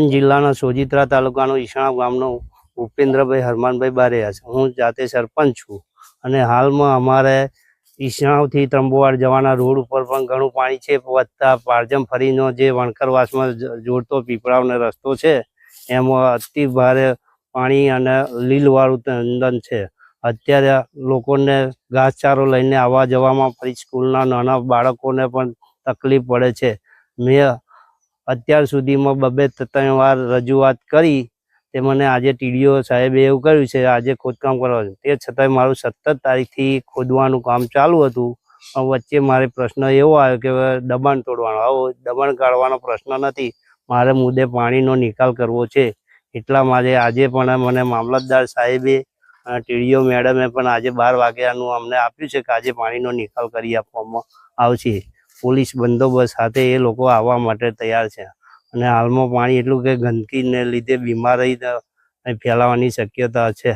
જિલ્લાના સોજિત્રા તાલુકાનો ઈશાણા ગામનો ઉપેન્દ્રભાઈ હરમાનભાઈ બારેયા છે. હું જાતે સરપંચ છું અને હાલમાં અમારે ઈશાણાથી ત્રંબોવાડ જવાના રોડ ઉપર પણ ઘણું પાણી છે. વધતા પારજમ ફરીનો જે વણકરવાસમાં જોડતો પીપળાવનો રસ્તો છે, એમાં અતિ ભારે પાણી અને લીલવાળું તંદન છે. અત્યારે લોકોને ઘાસચારો લઈને આવવા જવામાં ફરી સ્કૂલના નાના બાળકોને પણ તકલીફ પડે છે. મેં અત્યાર સુધીમાં બબે ત્રણ વાર રજૂઆત કરી તે મને આજે ટીડીઓ સાહેબે એવું કર્યું છે, આજે ખોદકામ કરવાનું તે છતાંય મારું સત્તર તારીખથી ખોદવાનું કામ ચાલુ હતું, પણ વચ્ચે મારે પ્રશ્ન એવો આવ્યો કે દબાણ તોડવાનો. આવો, દબાણ કાઢવાનો પ્રશ્ન નથી, મારે મુદ્દે પાણીનો નિકાલ કરવો છે. એટલા માટે આજે પણ મને મામલતદાર સાહેબે ટીડીઓ મેડમે પણ આજે બાર વાગ્યાનું અમને આપ્યું છે કે, આજે પાણીનો નિકાલ કરી આપવામાં આવશે. પોલીસ બંદોબસ્ત સાથે એ લોકો આવવા માટે તૈયાર છે. અને હાલમાં પાણી એટલું કે ગંદકીને લીધે બીમારી ફેલાવાની શક્યતા છે.